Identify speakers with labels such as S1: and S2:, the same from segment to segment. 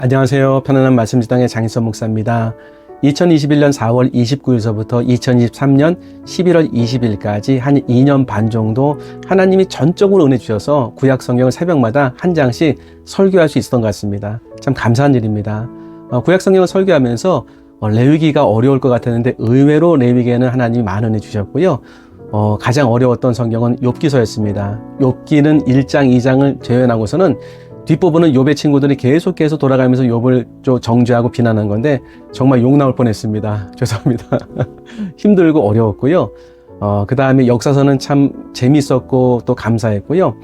S1: 안녕하세요. 편안한 말씀 지당의 장인선 목사입니다. 2021년 4월 29일서부터 2023년 11월 20일까지 한 2년 반 정도 하나님이 전적으로 은혜 주셔서 구약 성경을 새벽마다 한 장씩 설교할 수 있었던 것 같습니다. 참 감사한 일입니다. 어, 구약 성경을 설교하면서 어, 레위기가 어려울 것 같았는데 의외로 레위기에는 하나님이 많은 은혜 주셨고요. 어, 가장 어려웠던 성경은 욥기서였습니다. 욥기는 1장, 2장을 재현하고서는 뒷부분은 욥의 친구들이 계속해서 돌아가면서 욥을 정죄하고 비난한 건데 정말 욕 나올 뻔했습니다. 죄송합니다. 힘들고 어려웠고요. 어, 그 다음에 역사서는 참 재밌었고 또 감사했고요.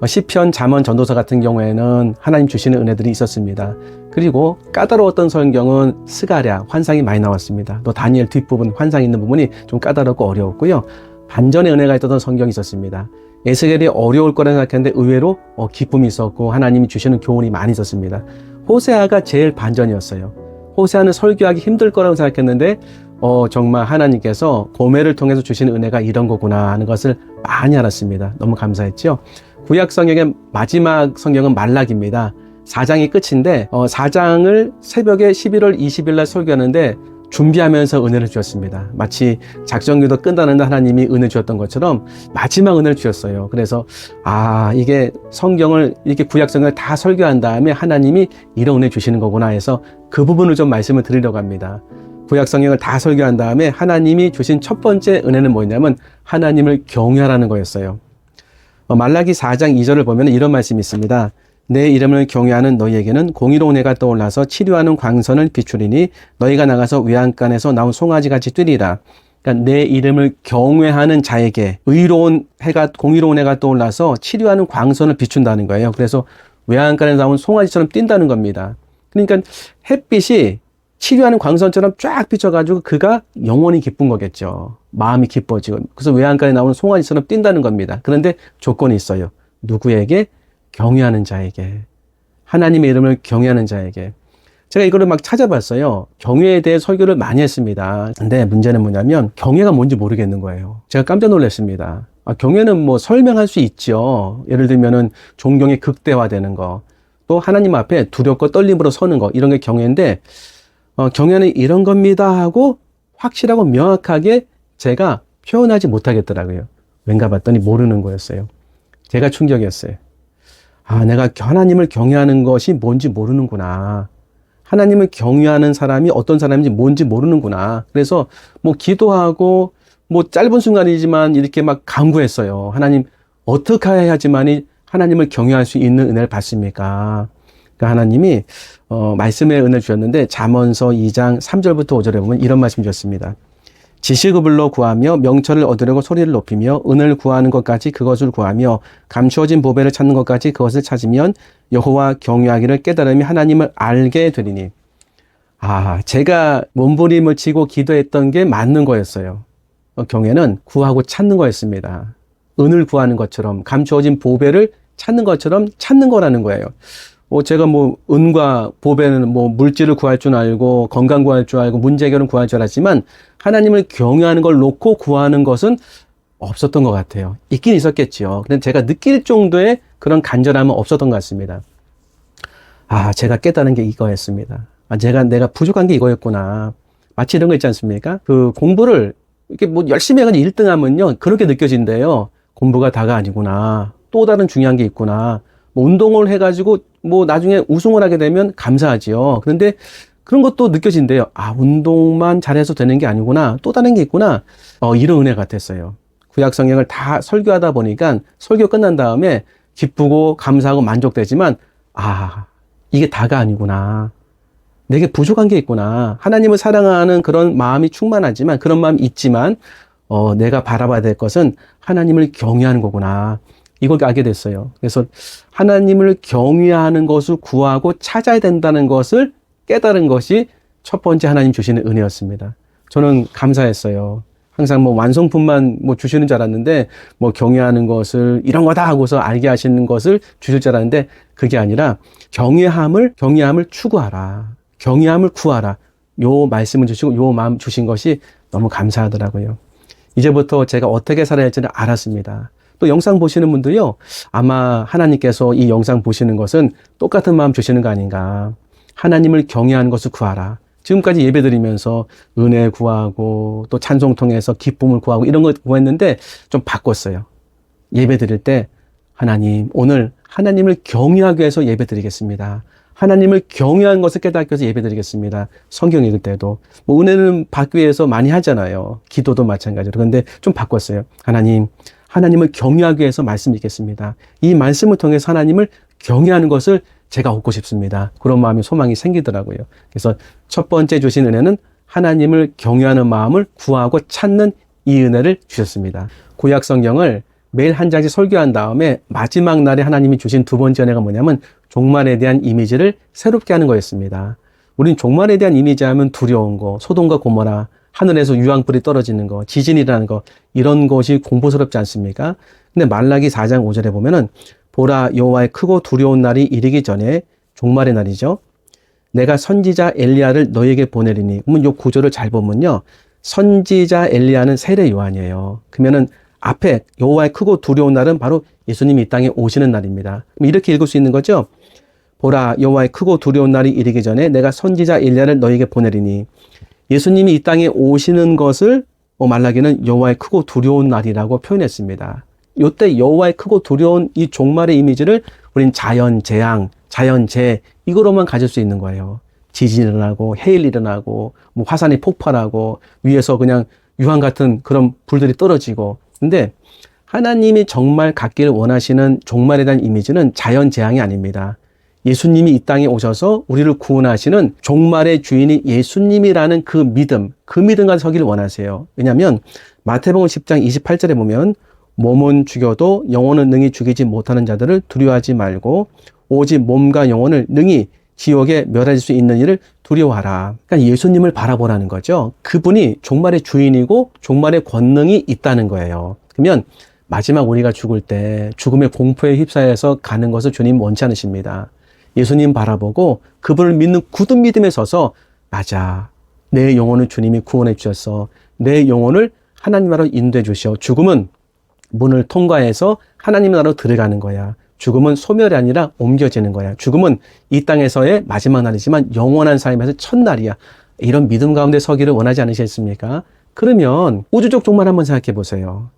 S1: 어, 시편, 잠언, 전도서 같은 경우에는 하나님 주시는 은혜들이 있었습니다. 그리고 까다로웠던 성경은 스가랴 환상이 많이 나왔습니다. 또 다니엘 뒷부분 환상 있는 부분이 좀 까다롭고 어려웠고요. 반전의 은혜가 있던 성경이 있었습니다. 에스겔이 어려울 거라 생각했는데 의외로 어, 기쁨이 있었고 하나님이 주시는 교훈이 많이 있었습니다. 호세아가 제일 반전이었어요. 호세아는 설교하기 힘들 거라고 생각했는데 어, 정말 하나님께서 고매를 통해서 주신 은혜가 이런 거구나 하는 것을 많이 알았습니다. 너무 감사했죠. 구약 성경의 마지막 성경은 말락입니다. 4장이 끝인데 어, 4장을 새벽에 11월 20일 날 설교하는데 준비하면서 은혜를 주셨습니다. 마치 작전기도 끈다는 하나님이 은혜 주었던 것처럼 마지막 은혜를 주셨어요. 그래서 아 이게 성경을 이렇게 구약성을다 설교한 다음에 하나님이 이런 은혜 주시는 거구나 해서 그 부분을 좀 말씀을 드리려고 합니다. 구약성경을 다 설교한 다음에 하나님이 주신 첫 번째 은혜는 뭐냐면 하나님을 경외하라는 거였어요. 어, 말라기 4장 2절을 보면 이런 말씀이 있습니다. 내 이름을 경외하는 너희에게는 공의로운 해가 떠올라서 치료하는 광선을 비추리니 너희가 나가서 외양간에서 나온 송아지같이 뛰리라. 그러니까 내 이름을 경외하는 자에게 의로운 해가 공의로운 해가 떠올라서 치료하는 광선을 비춘다는 거예요. 그래서 외양간에 나온 송아지처럼 뛴다는 겁니다. 그러니까 햇빛이 치료하는 광선처럼 쫙 비춰가지고 그가 영원히 기쁜 거겠죠. 마음이 기뻐지고. 그래서 외양간에 나오는 송아지처럼 뛴다는 겁니다. 그런데 조건이 있어요. 누구에게? 경외하는 자에게 하나님의 이름을 경외하는 자에게 제가 이거를 막 찾아봤어요. 경외에 대해 설교를 많이 했습니다. 근데 문제는 뭐냐면 경외가 뭔지 모르겠는 거예요. 제가 깜짝 놀랐습니다. 아, 경외는 뭐 설명할 수 있죠. 예를 들면은 존경이 극대화되는 거, 또 하나님 앞에 두렵고 떨림으로 서는 거 이런 게 경외인데 어, 경외는 이런 겁니다 하고 확실하고 명확하게 제가 표현하지 못하겠더라고요. 왠가 봤더니 모르는 거였어요. 제가 충격이었어요. 아, 내가 하나님을 경외하는 것이 뭔지 모르는구나. 하나님을 경외하는 사람이 어떤 사람인지 뭔지 모르는구나. 그래서 뭐 기도하고 뭐 짧은 순간이지만 이렇게 막 강구했어요. 하나님 어떻게 해야지만이 하나님을 경외할 수 있는 은혜를 받습니까? 그러니까 하나님이 어, 말씀의 은혜를 주셨는데 잠언서 2장 3절부터 5절에 보면 이런 말씀 주셨습니다. 지식급을로 구하며 명철을 얻으려고 소리를 높이며 은을 구하는 것까지 그것을 구하며 감추어진 보배를 찾는 것까지 그것을 찾으면 여호와 경유하기를 깨달음이 하나님을 알게 되리니 아 제가 몸부림을 치고 기도했던 게 맞는 거였어요. 어, 경외는 구하고 찾는 거였습니다. 은을 구하는 것처럼 감추어진 보배를 찾는 것처럼 찾는 거라는 거예요. 뭐 제가 뭐 은과 보배는 뭐 물질을 구할 줄 알고 건강 구할 줄 알고 문제 해결은 구할 줄 알았지만 하나님을 경외하는 걸 놓고 구하는 것은 없었던 것 같아요. 있긴 있었겠지요. 근데 제가 느낄 정도의 그런 간절함은 없었던 것 같습니다. 아, 제가 깨달은 게 이거였습니다. 아, 제가 내가 부족한 게 이거였구나. 마치 이런 거 있지 않습니까? 그 공부를 이렇게 뭐 열심히 해가지고 1등 하면요. 그렇게 느껴진대요. 공부가 다가 아니구나. 또 다른 중요한 게 있구나. 뭐 운동을 해가지고 뭐 나중에 우승을 하게 되면 감사하지요. 그런데 그런 것도 느껴진대요. 아, 운동만 잘해서 되는 게 아니구나. 또 다른 게 있구나. 어, 이런 은혜 같았어요. 구약 성경을 다 설교하다 보니까 설교 끝난 다음에 기쁘고 감사하고 만족되지만 아, 이게 다가 아니구나. 내게 부족한 게 있구나. 하나님을 사랑하는 그런 마음이 충만하지만 그런 마음이 있지만 어, 내가 바라봐야 될 것은 하나님을 경외하는 거구나. 이걸 알게 됐어요. 그래서 하나님을 경외하는 것을 구하고 찾아야 된다는 것을 깨달은 것이 첫 번째 하나님 주시는 은혜였습니다. 저는 감사했어요. 항상 뭐 완성품만 뭐 주시는 줄 알았는데 뭐 경외하는 것을 이런 거 다 하고서 알게 하시는 것을 주실 줄 알았는데 그게 아니라 경외함을 경외함을 추구하라. 경외함을 구하라. 요 말씀을 주시고 요 마음 주신 것이 너무 감사하더라고요. 이제부터 제가 어떻게 살아야 할지는 알았습니다. 또 영상 보시는 분들요. 아마 하나님께서 이 영상 보시는 것은 똑같은 마음 주시는 거 아닌가. 하나님을 경외하는 것을 구하라. 지금까지 예배 드리면서 은혜 구하고 또 찬송 통해서 기쁨을 구하고 이런 걸 구했는데 좀 바꿨어요. 예배 드릴 때 하나님 오늘 하나님을 경외하기위 해서 예배 드리겠습니다. 하나님을 경외한 것을 깨닫기위 해서 예배 드리겠습니다. 성경 읽을 때도 뭐 은혜는 받기 위해서 많이 하잖아요. 기도도 마찬가지로. 그런데 좀 바꿨어요. 하나님 하나님을 경외하기 위해서 말씀드리겠습니다. 이 말씀을 통해서 하나님을 경외하는 것을 제가 얻고 싶습니다. 그런 마음이 소망이 생기더라고요. 그래서 첫 번째 주신 은혜는 하나님을 경외하는 마음을 구하고 찾는 이 은혜를 주셨습니다. 구약 성경을 매일 한 장씩 설교한 다음에 마지막 날에 하나님이 주신 두 번째 은혜가 뭐냐면 종말에 대한 이미지를 새롭게 하는 거였습니다. 우린 종말에 대한 이미지 하면 두려운 거, 소돔과 고모라, 하늘에서 유황불이 떨어지는 거, 지진이라는 거 이런 것이 공포스럽지 않습니까? 근데 말라기 4장 5절에 보면은 보라 여호와의 크고 두려운 날이 이르기 전에 종말의 날이죠. 내가 선지자 엘리야를 너에게 보내리니. 그러면 이 구절을 잘 보면요. 선지자 엘리야는 세례 요한이에요. 그러면은 앞에 여호와의 크고 두려운 날은 바로 예수님이 이 땅에 오시는 날입니다. 이렇게 읽을 수 있는 거죠. 보라 여호와의 크고 두려운 날이 이르기 전에 내가 선지자 엘리야를 너에게 보내리니 예수님이 이 땅에 오시는 것을 뭐 말라기는 여호와의 크고 두려운 날이라고 표현했습니다. 요때 여호와의 크고 두려운 이 종말의 이미지를 우린 자연 재앙, 자연 재 이거로만 가질 수 있는 거예요. 지진 일어나고 해일 일어나고 뭐 화산이 폭발하고 위에서 그냥 유황 같은 그런 불들이 떨어지고 근데 하나님이 정말 갖기를 원하시는 종말에 대한 이미지는 자연 재앙이 아닙니다. 예수님이 이 땅에 오셔서 우리를 구원하시는 종말의 주인이 예수님이라는 그 믿음, 그 믿음 과 서기를 원하세요. 왜냐하면 마태복음 10장 28절에 보면 몸은 죽여도 영혼은 능히 죽이지 못하는 자들을 두려워하지 말고 오직 몸과 영혼을 능히 지옥에 멸할 수 있는 일을 두려워하라. 그러니까 예수님을 바라보라는 거죠. 그분이 종말의 주인이고 종말의 권능이 있다는 거예요. 그러면 마지막 우리가 죽을 때 죽음의 공포에 휩싸여서 가는 것을 주님 원치 않으십니다. 예수님 바라보고 그분을 믿는 굳은 믿음에 서서 맞아. 내 영혼을 주님이 구원해 주셔서 내 영혼을 하나님 나라로 인도해 주시어 죽음은 문을 통과해서 하나님 나라로 들어가는 거야. 죽음은 소멸이 아니라 옮겨지는 거야. 죽음은 이 땅에서의 마지막 날이지만 영원한 삶에서 첫날이야. 이런 믿음 가운데 서기를 원하지 않으셨습니까? 그러면 우주족 종말 한번 생각해 보세요.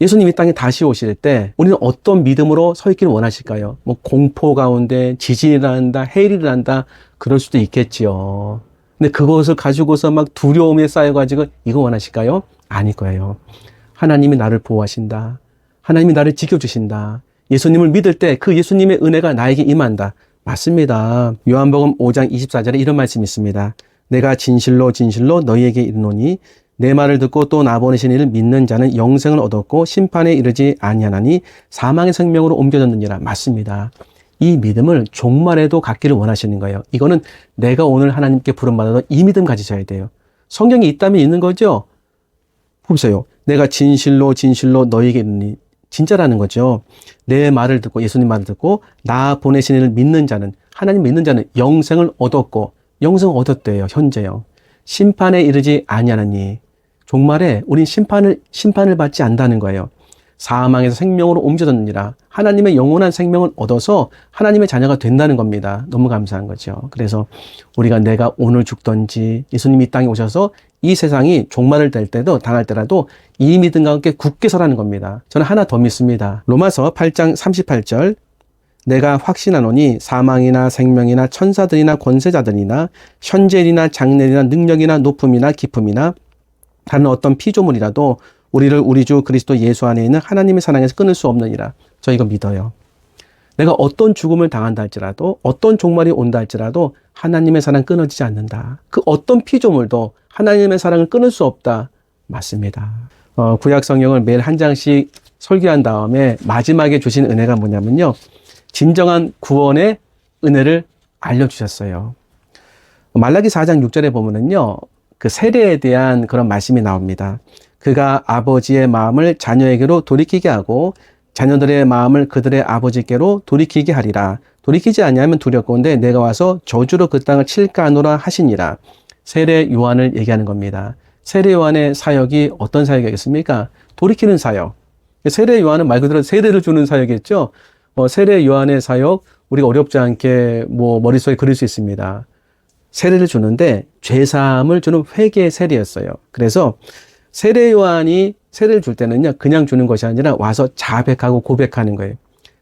S1: 예수님이 땅에 다시 오실 때 우리는 어떤 믿음으로 서 있기를 원하실까요? 뭐 공포 가운데 지진이란다, 해일이란다 그럴 수도 있겠지요. 근데 그것을 가지고서 막 두려움에 쌓여가지고 이거 원하실까요? 아닐 거예요. 하나님이 나를 보호하신다. 하나님이 나를 지켜주신다. 예수님을 믿을 때 그 예수님의 은혜가 나에게 임한다. 맞습니다. 요한복음 5장 24절에 이런 말씀이 있습니다. 내가 진실로 진실로 너희에게 이르노니 내 말을 듣고 또 나보내 신이를 믿는 자는 영생을 얻었고 심판에 이르지 아니하나니 사망의 생명으로 옮겨졌느니라. 맞습니다. 이 믿음을 종말에도 갖기를 원하시는 거예요. 이거는 내가 오늘 하나님께 부름받아서 이 믿음 가지셔야 돼요. 성경이 있다면 있는 거죠? 보세요. 내가 진실로 진실로 너희에게 있니 진짜라는 거죠. 내 말을 듣고 예수님 말을 듣고 나 보내신 이를 믿는 자는 하나님 믿는 자는 영생을 얻었고 영생 얻었대요. 현재요. 심판에 이르지 아니하느니 종말에 우린 심판을 심판을 받지 않는다는 거예요. 사망에서 생명으로 옮겨졌느니라. 하나님의 영원한 생명을 얻어서 하나님의 자녀가 된다는 겁니다. 너무 감사한 거죠. 그래서 우리가 내가 오늘 죽든지 예수님이 땅에 오셔서 이 세상이 종말을 될 때도 당할 때라도 이 믿음과 함께 굳게 서라는 겁니다. 저는 하나 더 믿습니다. 로마서 8장 38절 내가 확신하노니 사망이나 생명이나 천사들이나 권세자들이나 현재이나 장래이나 능력이나 높음이나 깊음이나 다른 어떤 피조물이라도 우리를 우리 주 그리스도 예수 안에 있는 하나님의 사랑에서 끊을 수 없느니라. 저 이거 믿어요. 내가 어떤 죽음을 당한다 할지라도 어떤 종말이 온다 할지라도 하나님의 사랑 끊어지지 않는다. 그 어떤 피조물도 하나님의 사랑을 끊을 수 없다. 맞습니다. 어, 구약 성경을 매일 한 장씩 설교한 다음에 마지막에 주신 은혜가 뭐냐면요. 진정한 구원의 은혜를 알려주셨어요. 말라기 4장 6절에 보면은요. 그 세례에 대한 그런 말씀이 나옵니다. 그가 아버지의 마음을 자녀에게로 돌이키게 하고 자녀들의 마음을 그들의 아버지께로 돌이키게 하리라. 돌이키지 아니하면 두렵건데 내가 와서 저주로 그 땅을 칠까노라 하시니라. 세례 요한을 얘기하는 겁니다. 세례 요한의 사역이 어떤 사역이겠습니까? 돌이키는 사역. 세례 요한은 말 그대로 세례를 주는 사역이겠죠. 어, 세례 요한의 사역 우리가 어렵지 않게 뭐 머릿속에 그릴 수 있습니다. 세례를 주는데 죄사함을 주는 회개의 세례였어요. 그래서 세례 요한이 세례를 줄 때는요, 그냥 주는 것이 아니라 와서 자백하고 고백하는 거예요.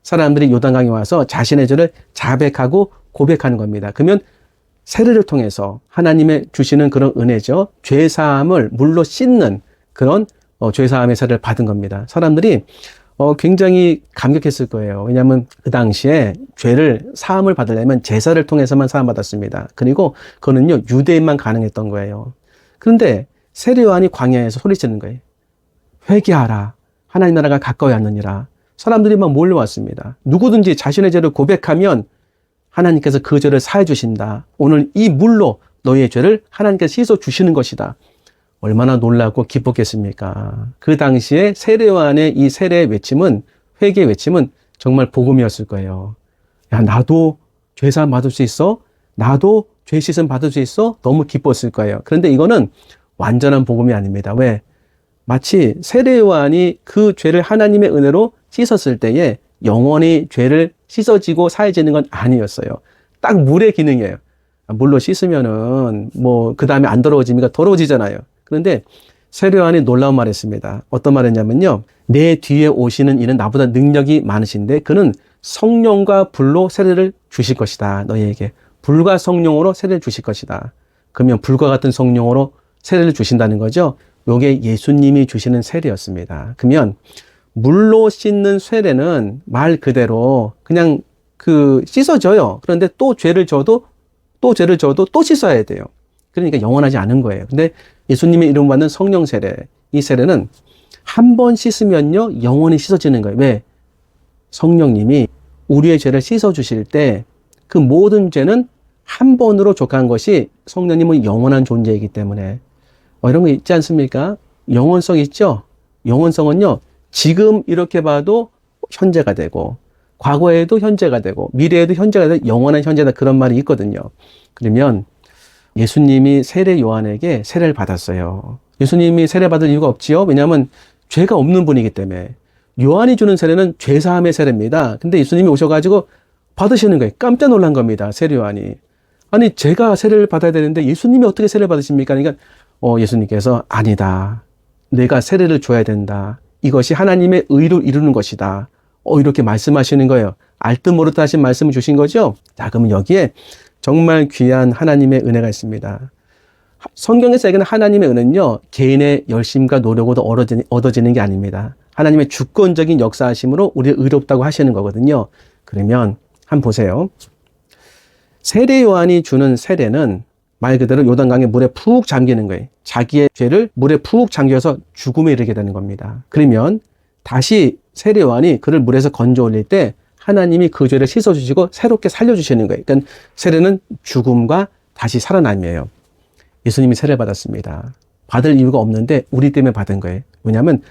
S1: 사람들이 요단강에 와서 자신의 죄를 자백하고 고백하는 겁니다. 그러면 세례를 통해서 하나님의 주시는 그런 은혜죠. 죄사함을 물로 씻는 그런 어, 죄사함의 세례를 받은 겁니다. 사람들이 어, 굉장히 감격했을 거예요. 왜냐하면 그 당시에 죄를 사함을 받으려면 제사를 통해서만 사함 받았습니다. 그리고 그거는요 유대인만 가능했던 거예요. 그런데 세례요한이 광야에서 소리치는 거예요. 회개하라. 하나님 나라가 가까이 왔느니라. 사람들이 막 몰려왔습니다. 누구든지 자신의 죄를 고백하면 하나님께서 그 죄를 사해 주신다. 오늘 이 물로 너희의 죄를 하나님께서 씻어 주시는 것이다. 얼마나 놀라고 기뻤겠습니까? 그 당시에 세례요의이세례 외침은 회개 외침은 정말 복음이었을 거예요. 야 나도 죄사 받을 수 있어? 나도 죄 씻음 받을 수 있어? 너무 기뻤을 거예요. 그런데 이거는 완전한 복음이 아닙니다. 왜? 마치 세례요이그 죄를 하나님의 은혜로 씻었을 때에 영원히 죄를 씻어지고 사해지는 건 아니었어요. 딱 물의 기능이에요. 물로 씻으면은 뭐그 다음에 안 더러워지니까 더러워지잖아요. 그런데 세례요한이 놀라운 말을 했습니다. 어떤 말을 했냐면요. 내 뒤에 오시는 이는 나보다 능력이 많으신데 그는 성령과 불로 세례를 주실 것이다. 너희에게. 불과 성령으로 세례를 주실 것이다. 그러면 불과 같은 성령으로 세례를 주신다는 거죠. 요게 예수님이 주시는 세례였습니다. 그러면 물로 씻는 세례는 말 그대로 그냥 그 씻어져요. 그런데 또 죄를 져도 또 죄를 져도 또 씻어야 돼요. 그러니까 영원하지 않은 거예요. 근데 예수님의 이름 받는 성령 세례. 이 세례는 한 번 씻으면요, 영원히 씻어지는 거예요. 왜? 성령님이 우리의 죄를 씻어주실 때 그 모든 죄는 한 번으로 족한 것이 성령님은 영원한 존재이기 때문에 어, 이런 거 있지 않습니까? 영원성 있죠? 영원성은요, 지금 이렇게 봐도 현재가 되고, 과거에도 현재가 되고, 미래에도 현재가 되고, 영원한 현재다. 그런 말이 있거든요. 그러면 예수님이 세례 요한에게 세례를 받았어요. 예수님이 세례 받을 이유가 없지요. 왜냐하면 죄가 없는 분이기 때문에 요한이 주는 세례는 죄사함의 세례입니다. 근데 예수님이 오셔가지고 받으시는 거예요. 깜짝 놀란 겁니다. 세례 요한이. 아니 제가 세례를 받아야 되는데 예수님이 어떻게 세례를 받으십니까? 그러니까 어, 예수님께서 아니다. 내가 세례를 줘야 된다. 이것이 하나님의 의를 이루는 것이다. 어, 이렇게 말씀하시는 거예요. 알 듯 모르듯 하신 말씀을 주신 거죠? 자, 그러면 여기에 정말 귀한 하나님의 은혜가 있습니다. 성경에서 얘기하는 하나님의 은은요, 개인의 열심과 노력으로 얻어지는, 얻어지는 게 아닙니다. 하나님의 주권적인 역사하심으로 우리를 의롭다고 하시는 거거든요. 그러면 한번 보세요. 세례 요한이 주는 세례는 말 그대로 요단강에 물에 푹 잠기는 거예요. 자기의 죄를 물에 푹 잠겨서 죽음에 이르게 되는 겁니다. 그러면 다시 세례 요한이 그를 물에서 건져 올릴 때 하나님이 그 죄를 씻어주시고 새롭게 살려주시는 거예요. 그러니까 세례는 죽음과 다시 살아남이에요. 예수님이 세례 받았습니다. 받을 이유가 없는데 우리 때문에 받은 거예요. 왜냐하면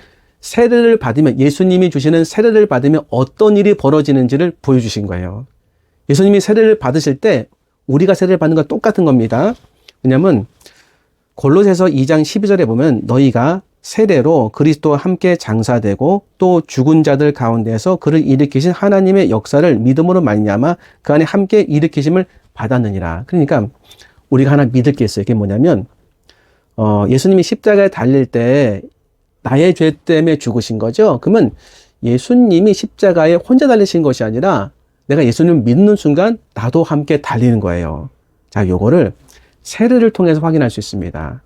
S1: 세례를 받으면 예수님이 주시는 세례를 받으면 어떤 일이 벌어지는지를 보여주신 거예요. 예수님이 세례를 받으실 때 우리가 세례를 받는 건 똑같은 겁니다. 왜냐하면 골로새서 2장 12절에 보면 너희가 세례로 그리스도와 함께 장사되고 또 죽은 자들 가운데서 그를 일으키신 하나님의 역사를 믿음으로 말미암아 그 안에 함께 일으키심을 받았느니라. 그러니까 우리가 하나 믿을 게 있어요. 이게 뭐냐면 어, 예수님이 십자가에 달릴 때 나의 죄 때문에 죽으신 거죠. 그러면 예수님이 십자가에 혼자 달리신 것이 아니라 내가 예수님 을 믿는 순간 나도 함께 달리는 거예요. 자, 요거를 세례를 통해서 확인할 수 있습니다.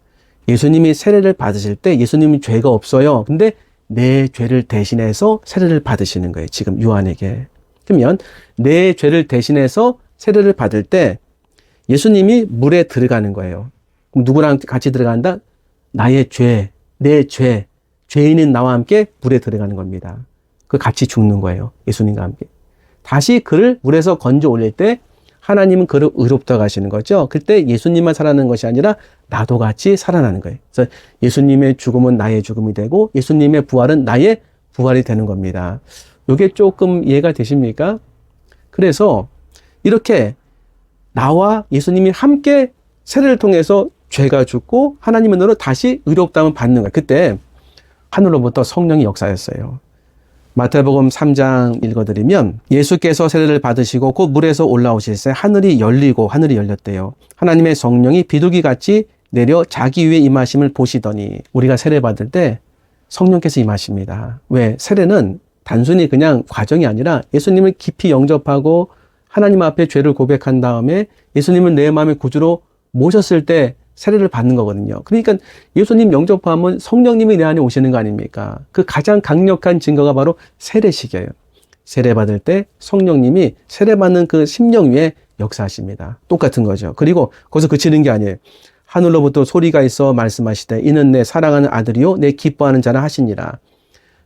S1: 예수님이 세례를 받으실 때 예수님이 죄가 없어요. 근데 내 죄를 대신해서 세례를 받으시는 거예요. 지금 요한에게. 그러면 내 죄를 대신해서 세례를 받을 때 예수님이 물에 들어가는 거예요. 누구랑 같이 들어간다? 나의 죄, 내 죄, 죄인은 나와 함께 물에 들어가는 겁니다. 그 같이 죽는 거예요. 예수님과 함께. 다시 그를 물에서 건져 올릴 때 하나님은 그를 의롭다고 하시는 거죠. 그때 예수님만 살아나는 것이 아니라 나도 같이 살아나는 거예요. 그래서 예수님의 죽음은 나의 죽음이 되고 예수님의 부활은 나의 부활이 되는 겁니다. 요게 조금 이해가 되십니까? 그래서 이렇게 나와 예수님이 함께 세례를 통해서 죄가 죽고 하나님의 은혜로 다시 의롭다움을 받는 거예요. 그때 하늘로부터 성령이 역사였어요. 마태복음 3장 읽어드리면 예수께서 세례를 받으시고 곧 물에서 올라오실때 하늘이 열리고 하늘이 열렸대요. 하나님의 성령이 비둘기같이 내려 자기 위에 임하심을 보시더니 우리가 세례 받을 때 성령께서 임하십니다. 왜? 세례는 단순히 그냥 과정이 아니라 예수님을 깊이 영접하고 하나님 앞에 죄를 고백한 다음에 예수님을 내 마음의 구주로 모셨을 때 세례를 받는 거거든요. 그러니까 예수님 영접하면 성령님이 내 안에 오시는 거 아닙니까? 그 가장 강력한 증거가 바로 세례식이에요. 세례 받을 때 성령님이 세례 받는 그 심령 위에 역사하십니다. 똑같은 거죠. 그리고 거기서 그치는 게 아니에요. 하늘로부터 소리가 있어 말씀하시되 이는 내 사랑하는 아들이요 내 기뻐하는 자라 하시니라.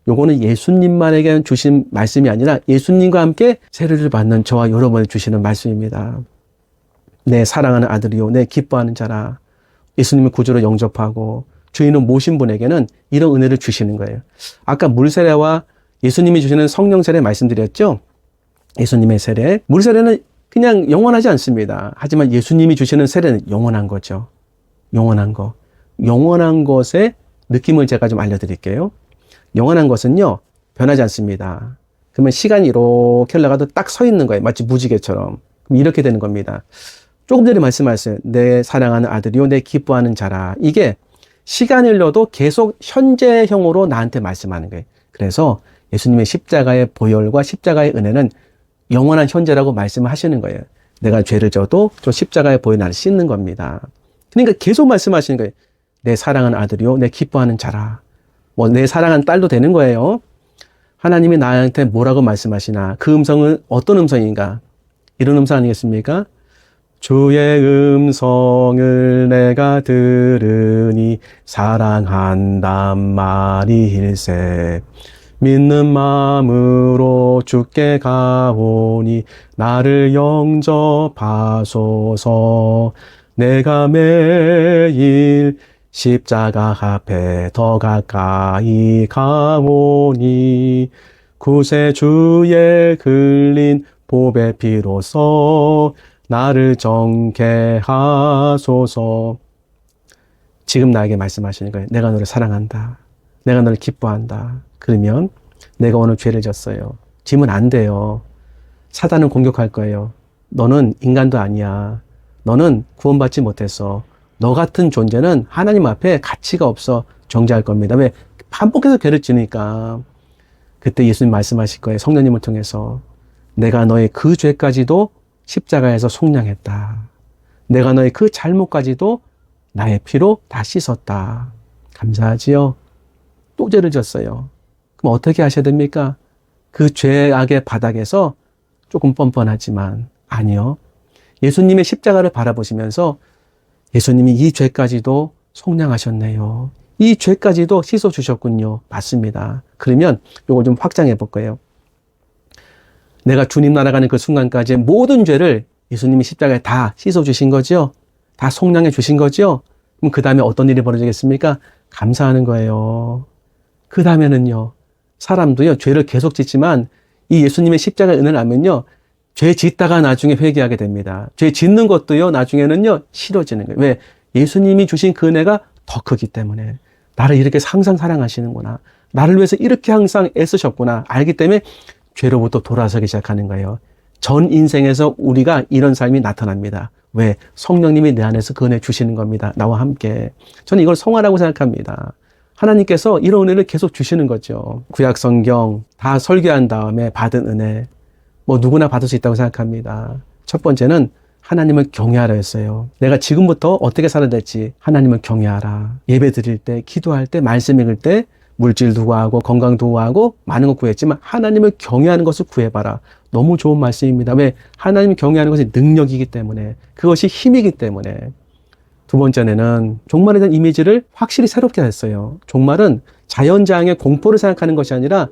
S1: 요거는 예수님만에게 주신 말씀이 아니라 예수님과 함께 세례를 받는 저와 여러분을 주시는 말씀입니다. 내 사랑하는 아들이요 내 기뻐하는 자라. 예수님의 구주로 영접하고 주인은 모신 분에게는 이런 은혜를 주시는 거예요. 아까 물세례와 예수님이 주시는 성령 세례 말씀드렸죠? 예수님의 세례. 물세례는 그냥 영원하지 않습니다. 하지만 예수님이 주시는 세례는 영원한 거죠. 영원한 거. 영원한 것의 느낌을 제가 좀 알려드릴게요. 영원한 것은요, 변하지 않습니다. 그러면 시간이 이렇게 흘러가도 딱 서 있는 거예요. 마치 무지개처럼. 그럼 이렇게 되는 겁니다. 조금 전에 말씀하셨어요. 내 사랑하는 아들이요, 내 기뻐하는 자라. 이게 시간을 넣어도 계속 현재형으로 나한테 말씀하는 거예요. 그래서 예수님의 십자가의 보혈과 십자가의 은혜는 영원한 현재라고 말씀을 하시는 거예요. 내가 죄를 져도 저 십자가의 보혈 나를 씻는 겁니다. 그러니까 계속 말씀하시는 거예요. 내 사랑하는 아들이요, 내 기뻐하는 자라. 뭐내 사랑하는 딸도 되는 거예요. 하나님이 나한테 뭐라고 말씀하시나? 그 음성은 어떤 음성인가? 이런 음성 아니겠습니까? 주의 음성을 내가 들으니 사랑한단 말일세. 믿는 마음으로 주께 가오니 나를 영접하소서 내가 매일 십자가 앞에 더 가까이 가오니 구세주의 글린 보배 피로서 나를 정케 하소서. 지금 나에게 말씀하시는 거예요. 내가 너를 사랑한다. 내가 너를 기뻐한다. 그러면 내가 오늘 죄를 졌어요. 짐은 안 돼요. 사단은 공격할 거예요. 너는 인간도 아니야. 너는 구원받지 못했어. 너 같은 존재는 하나님 앞에 가치가 없어 정죄할 겁니다. 왜? 반복해서 괴를 지니까. 그때 예수님 말씀하실 거예요. 성령님을 통해서. 내가 너의 그 죄까지도 십자가에서 속량했다. 내가 너의 그 잘못까지도 나의 피로 다 씻었다. 감사하지요. 또 죄를 졌어요. 그럼 어떻게 하셔야 됩니까? 그 죄악의 바닥에서 조금 뻔뻔하지만 아니요. 예수님의 십자가를 바라보시면서 예수님이 이 죄까지도 속량하셨네요. 이 죄까지도 씻어 주셨군요. 맞습니다. 그러면 이걸 좀 확장해 볼 거예요. 내가 주님 날아가는 그 순간까지 모든 죄를 예수님이 십자가에 다 씻어주신 거지요. 다 속량해 주신 거지요. 그럼 그 다음에 어떤 일이 벌어지겠습니까? 감사하는 거예요. 그 다음에는요. 사람도요. 죄를 계속 짓지만 이 예수님의 십자가 은혜를 알면요. 죄 짓다가 나중에 회개하게 됩니다. 죄 짓는 것도요. 나중에는요. 싫어지는 거예요. 왜? 예수님이 주신 그 은혜가 더 크기 때문에 나를 이렇게 항상 사랑하시는구나. 나를 위해서 이렇게 항상 애쓰셨구나. 알기 때문에 죄로부터 돌아서기 시작하는 거예요. 전 인생에서 우리가 이런 삶이 나타납니다. 왜? 성령님이 내 안에서 그 은혜 주시는 겁니다. 나와 함께. 저는 이걸 성화라고 생각합니다. 하나님께서 이런 은혜를 계속 주시는 거죠. 구약 성경 다 설교한 다음에 받은 은혜. 뭐 누구나 받을 수 있다고 생각합니다. 첫 번째는 하나님을 경외하라 했어요. 내가 지금부터 어떻게 살아야 될지 하나님을 경외하라. 예배 드릴 때, 기도할 때, 말씀 읽을 때 물질도 구하고 건강도 구하고 많은 것 구했지만 하나님을 경외하는 것을 구해봐라. 너무 좋은 말씀입니다. 왜? 하나님 경외하는 것이 능력이기 때문에 그것이 힘이기 때문에 두 번째는 종말에 대한 이미지를 확실히 새롭게 했어요. 종말은 자연장의 공포를 생각하는 것이 아니라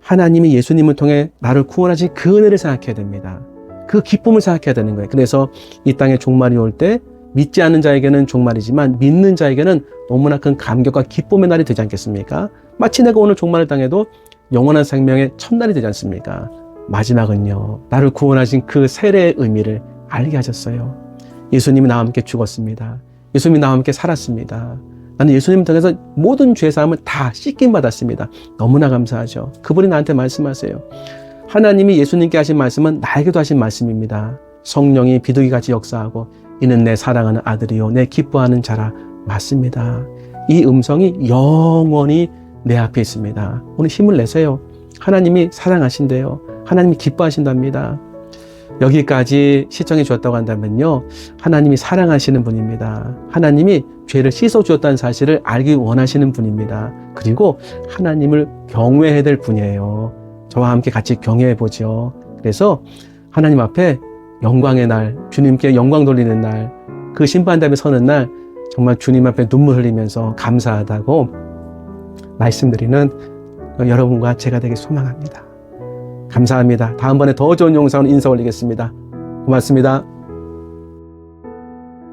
S1: 하나님이 예수님을 통해 나를 구원하신 그 은혜를 생각해야 됩니다. 그 기쁨을 생각해야 되는 거예요. 그래서 이 땅에 종말이 올때 믿지 않는 자에게는 종말이지만 믿는 자에게는 너무나 큰 감격과 기쁨의 날이 되지 않겠습니까? 마치 내가 오늘 종말을 당해도 영원한 생명의 첫날이 되지 않습니까? 마지막은요, 나를 구원하신 그 세례의 의미를 알게 하셨어요. 예수님이 나와 함께 죽었습니다. 예수님이 나와 함께 살았습니다. 나는 예수님 을 통해서 모든 죄사함을 다 씻김 받았습니다. 너무나 감사하죠. 그분이 나한테 말씀하세요. 하나님이 예수님께 하신 말씀은 나에게도 하신 말씀입니다. 성령이 비둘기같이 역사하고 이는 내 사랑하는 아들이요 내 기뻐하는 자라 맞습니다. 이 음성이 영원히 내 앞에 있습니다. 오늘 힘을 내세요. 하나님이 사랑하신대요. 하나님이 기뻐하신답니다. 여기까지 시청해 주었다고 한다면요. 하나님이 사랑하시는 분입니다. 하나님이 죄를 씻어 주었다는 사실을 알기 원하시는 분입니다. 그리고 하나님을 경외해야 될 분이에요. 저와 함께 같이 경외해 보죠. 그래서 하나님 앞에 영광의 날, 주님께 영광 돌리는 날, 그 심판담에 서는 날, 정말 주님 앞에 눈물 흘리면서 감사하다고 말씀드리는 여러분과 제가 되게 소망합니다. 감사합니다. 다음번에 더 좋은 영상으로 인사 올리겠습니다. 고맙습니다.